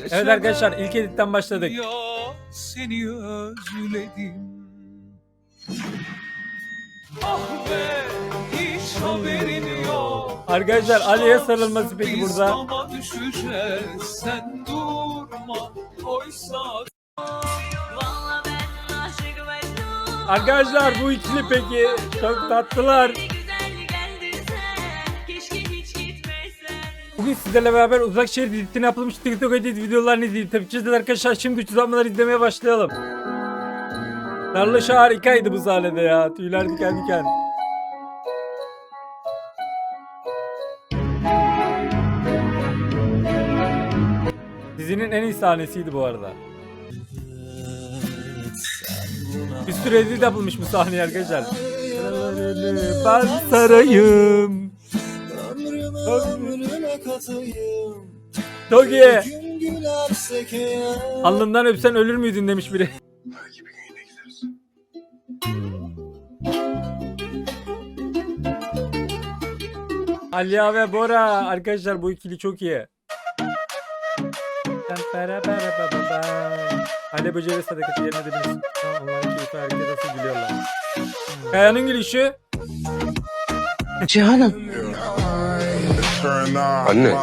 Evet arkadaşlar ilk editten başladık. Ya seni özledim. Ah be hiç haberin yok. Arkadaşlar Ali'ye sarılması peki Biz burada. dama düşeceğiz sen durma. Oysa. Arkadaşlar bu ikili peki çok tatlılar. Bugün sizlerle beraber Uzakşehir dizisine yapılmış TikTok edit videolarını izleyip tepkiciz arkadaşlar. Şimdi 300 atmaları izlemeye başlayalım. Darlışı harikaydı bu sahnede ya. Tüyler diken diken. Dizinin en iyi sahnesiydi bu arada. Bir sürü edit yapılmış bu sahneye arkadaşlar. Ben sarayım. Ömrüme katayım Çok iyi. Alnından öpsen ölür müydün demiş biri. Belki bir gün yine gideriz Aliya ve Bora arkadaşlar bu ikili çok iyi. Ali Böceği Sadakat'i yerine de bilirsin. Onların keyfi hareket nasıl gülüyorlar. Kaya'nın gülüşü. Anne,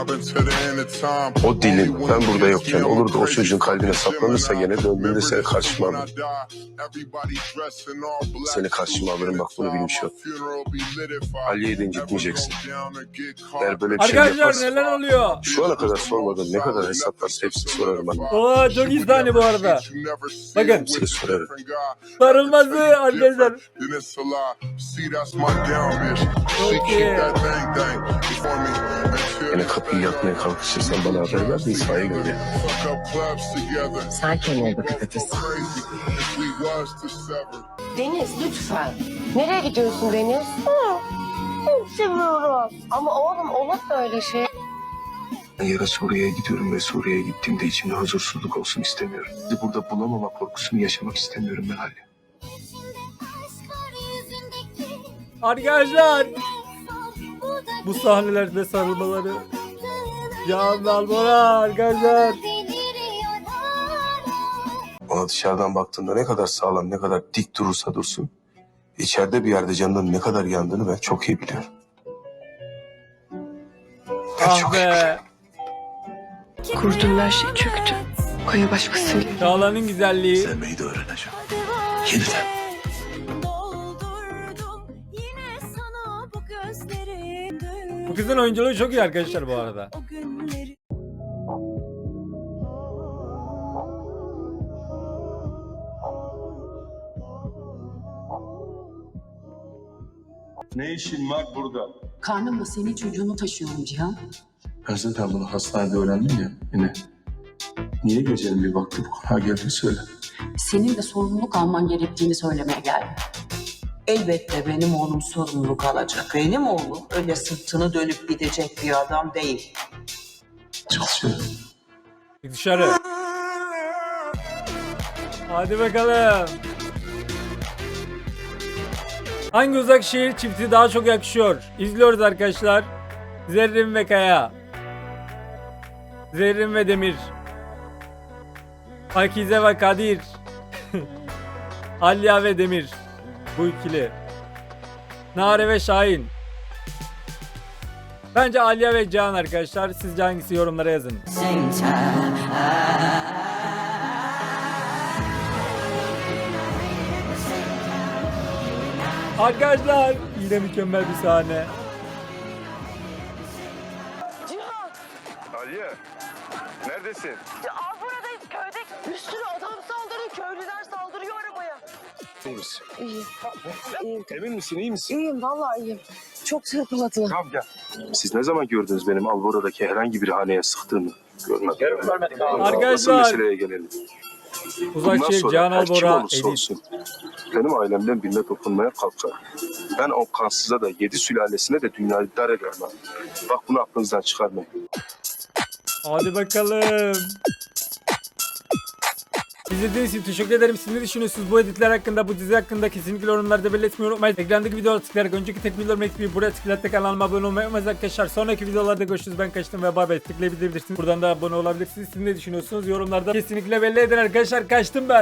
o dilin ben burada yokken olur da o çocuğun kalbine saplanırsa gene döndüğünde seni karşıma alırım. Seni karşıma alırım bak bunu bilmiş ol. Aliye'yi de incitmeyeceksin. Eğer böyle bir şey Arkadaşlar yaparsan neler oluyor? şu ana kadar sormadın ne kadar hesap varsa hepsini sorarım ben. Oo çok sahne bu arada. Bakın. Seni sorarım. Sarılması arkadaşlar. Yine kapıyı yakmaya kalkışırsan bana haber ver de İsa'ya gönder. Sakin ol be patates. Deniz lütfen. Nereye gidiyorsun Deniz? Çok seviyorum. Ama oğlum olur böyle şey. Yarın Suriye'ye gidiyorum ve Suriye'ye gittiğimde içimde huzursuzluk olsun istemiyorum. Sizi burada bulamama korkusunu yaşamak istemiyorum ben Ali. Arkadaşlar. Bu sahnelerde sarılmaları. Can Bora arkadaşlar. Ona dışarıdan baktığında ne kadar sağlam, ne kadar dik durursa dursun, içeride bir yerde canının ne kadar yandığını ben çok iyi biliyorum. Ben Ah çok iyi biliyorum. be. Kurduğum her şey çöktü. Kaya başkasıyla. Çağla'nın güzelliği. Sevmeyi de öğreneceğim. Yeniden. Kızın oyunculuğu çok iyi arkadaşlar bu arada. O günleri. Ne işin var burada? Karnımla senin çocuğunu taşıyorum Cihan. Zaten bunu hastanede öğrendim ya yine. Niye gecenin bir vakti bu konağa geldin söyle. Senin de sorumluluk alman gerektiğini söylemeye geldim. Elbette benim oğlum sorumluluk alacak. Benim oğlum öyle sırtını dönüp gidecek bir adam değil. Çık Dışarı. Hadi bakalım. Hangi uzak şehir çifti daha çok yakışıyor? İzliyoruz arkadaşlar. Zerrin ve Kaya. Zerrin ve Demir. Pakize ve Kadir. Alya ve Demir. Bu ikili. Nare ve Şahin. Bence Alya ve Can arkadaşlar. Sizce hangisi yorumlara yazın. Arkadaşlar yine mükemmel bir sahne. Aliye, neredesin? Aa İyi misin? İyiyim. İyiyim. Emin misin, iyi misin? İyiyim vallahi iyiyim. Çok sırpaladılar. Tamam gel. Siz ne zaman gördünüz benim Albora'daki herhangi bir haneye sıktığımı? Görmedim. Görmedik Arkadaşlar. meseleye gelelim. Bundan Uzak şehir sonra Can her kim Albora olsun benim ailemden birine dokunmaya kalkar. Ben o kansıza da yedi sülalesine de dünyayı dar ederim. Bak bunu aklınızdan çıkarmayın. Hadi bakalım. İzlediğiniz için teşekkür ederim. Siz ne düşünüyorsunuz bu editler hakkında, bu dizi hakkında kesinlikle yorumlarda belirtmeyi unutmayın. Ekrandaki videolara tıklayarak önceki tek videolarımı ekleyin. Buraya tıklayarak kanalıma abone olmayı unutmayın arkadaşlar. Sonraki videolarda görüşürüz. Ben kaçtım ve bay bay. Tıklayabilirsiniz. Buradan da abone olabilirsiniz. Siz ne düşünüyorsunuz? Yorumlarda kesinlikle belli edin arkadaşlar. Kaçtım ben.